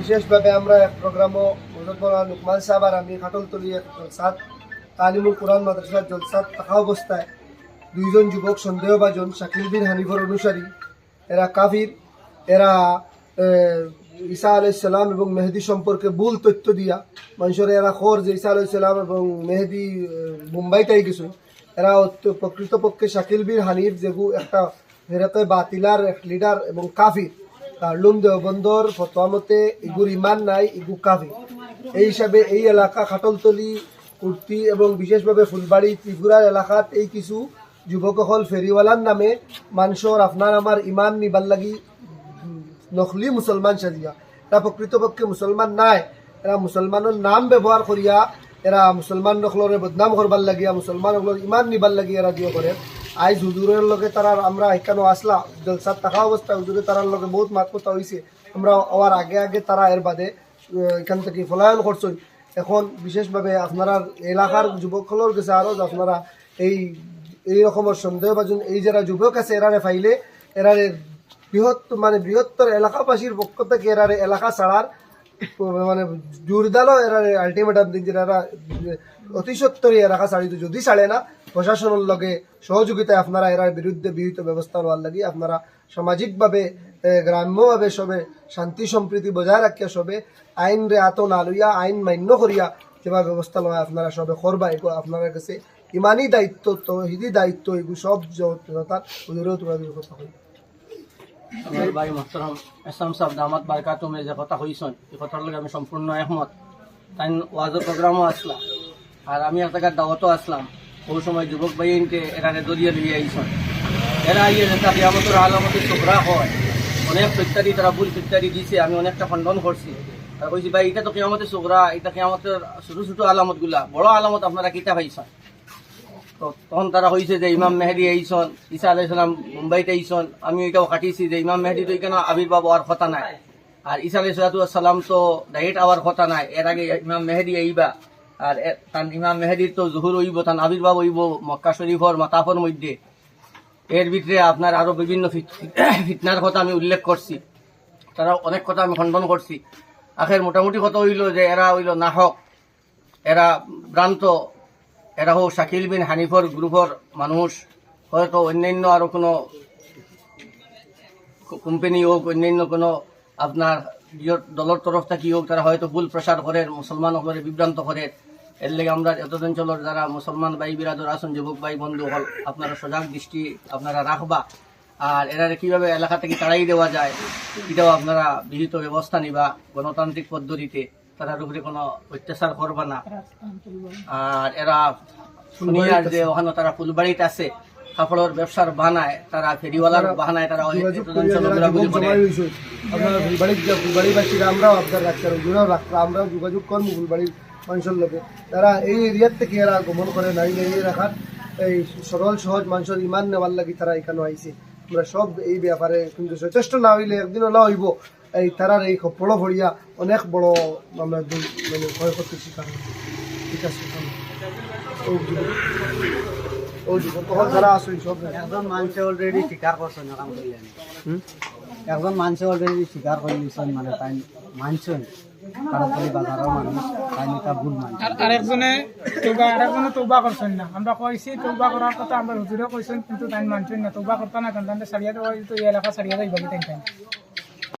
বিশেষভাবে আমরা এক প্রোগ্রামও লুকমান সাহেব আর আমি খাটলতলি এক জলসাত তালিমুল কোরআন মাদ্রাসার জলসাত থাকা অবস্থায় দুইজন যুবক, সন্দেহভাজন শাকিল বিন হানিফর অনুসারী, এরা কাফির, এরা ঈসা আলাইসাল্লাম এবং মেহেদি সম্পর্কে ভুল তথ্য দিয়া, মানুষের এরা খর যে ঈসা আলাইসাল্লাম এবং মেহেদি মুম্বাইটাই কিছু এরা প্রকৃতপক্ষে শাকিল বীর হানিফ যেগু একটা ফেরতে বাতিলার এক লিডার এবং কাফির। কার্লুম দেওবন্দর ফতোয়া মতে ইগুর ইমান নাই, ইগু কাফির। এই হিসাবে এই এলাকা খাটলতলি, কুর্তি এবং বিশেষভাবে ফুলবাড়ি ত্রিপুরার এলাকাত এই কিছু যুৱকসকল ফেরিওয়ালার নামে মানুষের আপনার আমার ইমান নিবার লাগি নকলি মুসলমান সাজিয়া এরা প্রকৃতপক্ষে মুসলমান নাই এরা মুসলমানের নাম ব্যবহার করিয়া এরা মুসলমান নকলরে বদনাম করবার লাগিয়া মুসলমান ইমান নিবার লাগি এরা দিও করে আইজ হুজুরের লগে তারা আমরা এখানে আসলা জলসাত থাকা অবস্থা হুজুরে তারার লগে বহুত মাত কথা হয়েছে আমরা হওয়ার আগে আগে তারা এর বাদে এখান থেকে পলায়ন করছেন এখন বিশেষভাবে আপনারা এলাকার যুবকসকলের কাছে আরও আপনারা এই এই রকমের সন্দেহভাজন, এই যারা যুবক আছে, এরারে ফাইলে, এরারে বৃহৎ মানে বৃহত্তর এলাকাবাসীর পক্ষ থেকে এরারে এলাকা ছাড়ার মানে জোরদালো এরারে আলটিমেটাম যে এরা অতি সত্তরই এলাকা ছাড়িত। যদি ছাড়ে না প্রশাসনের লগে সহযোগিতায় আপনারা এরার বিরুদ্ধে বিহিত ব্যবস্থা নেওয়ার লাগি আপনারা সামাজিকভাবে গ্রাম্যভাবে সবে শান্তি সম্প্রীতি বজায় রাখিয়া সবে আইন রে আত না লইয়া, আইন মান্য করিয়া যেভাবে ব্যবস্থা লয় আপনারা সবে করবা। এগুলো আপনার কাছে ইমানি দায়িত্ব তো হিদি দায়িত্ব এগুলো সব জনতার ওদেরও তোমরা দুই কথা হয় আমার ভাই মোহতরম এসলাম সাহেব, দামাত যে কথা কইছেন এই কথার লগে আমি সম্পূর্ণ একমত। তাই ওয়াজের প্রোগ্রামও আসলাম আর আমি এক জায়গার দাওয়াতও আসলাম। ওই সময় যুবক ভাইনকে এরারে দরিয়ে দিয়ে আইছেন এরা আইয়ে যেটা কিয়ামতের আলামতের ছোকরা হয়। অনেক ফিত্তারি তারা ভুল ফিত্তারি দিছে, আমি অনেকটা খণ্ডন করছি। আর কইছি, ভাই, এটা তো কিয়ামতের ছোকরা এটা কিয়ামতের ছোট ছোট আলামতগুলা বড় আলামত আপনারা কিতা পাইছেন তো তখন তারা হয়েছে যে, ইমাম মেহেদি আইসন, ঈসা আলাইসালাম মুম্বাইতে আইসন আমি এটাও কাটিয়েছি যে, ইমাম মেহেদি তো এখানে আবির্ভাব হওয়ার কথা নাই। আর ঈসা আলাইসালাম তো ডাইরেক্ট আওয়ার কথা নাই, এর আগে ইমাম মেহেদি আইবা আর তান ইমাম মেহেদির তো জহুর হইব, তান আবির্ভাব হইব মক্কা শরীফর মাতাফর মধ্যে। এর ভিতরে আপনার আরও বিভিন্ন ফিতনার কথা আমি উল্লেখ করছি। তারা অনেক কথা আমি খণ্ডন করছি। আখের মোটামুটি কথা হইল যে, এরা হইল নাহক, এরা ভ্রান্ত, এরা হোক শাকিল বিন হানিফর গ্রুপর মানুষ। হয়তো অন্যান্য আরও কোনো কোম্পানি হোক, অন্যান্য কোনো আপনার দলের তরফ থেকে হোক, তারা হয়তো ভুল প্রচার করে, মুসলমান বিভ্রান্ত করে। এর লেগে আমরা এত অঞ্চলের যারা মুসলমান ভাই বিরাদর আসুন যুবক ভাই বন্ধু হল আপনারা সজাগ দৃষ্টি আপনারা রাখবা। আর এরারে কীভাবে এলাকা থেকে তাড়াই দেওয়া যায় এটাও আপনারা বিহিত ব্যবস্থা নিবা গণতান্ত্রিক পদ্ধতিতে। তারার উপরে কোনো অত্যাচার করবা না। আর এরা শুনি আর যে ওখানে তারা ফুলবাড়িতে আছে কাপড়ের ব্যবসার বানায় তারা ফেরিওয়ালার বানায় তারা আপনারা ফুলবাড়ি ফুলবাড়িবাসীরা আমরাও আপনার রাখতাম আমরাও যোগাযোগ করব ফুলবাড়ির মানুষের লোকে তারা এই এরিয়ার থেকে এরা গমন করে নাই এই রাখার এই সরল সহজ মানুষের ইমান নেওয়ার লাগি তারা এখানে আইছে। আমরা সব এই ব্যাপারে কিন্তু যথেষ্ট না হইলে একদিন না হইব। এই তারার এই বড় ভরিয়া অনেক বড় আমরা মানে ক্ষয়ক্ষতির শিকার। ঠিক আছে একজন মানুষে অলরেডি স্বীকার করছেন একজন মানুষে অলরেডি স্বীকার করে নিছেন মানে তাই মানছেন আরেকজনে তৌবা আরেকজনে তৌবা করছেন না। আমরা কইছি, তৌবা করার কথা আমরা হুজুরে কইছেন, কিন্তু তাই মানছেন না। তৌবা করতে না কেন? তাহলে দেওয়া তো এই এলাকা সারিয়া যাইবা তাই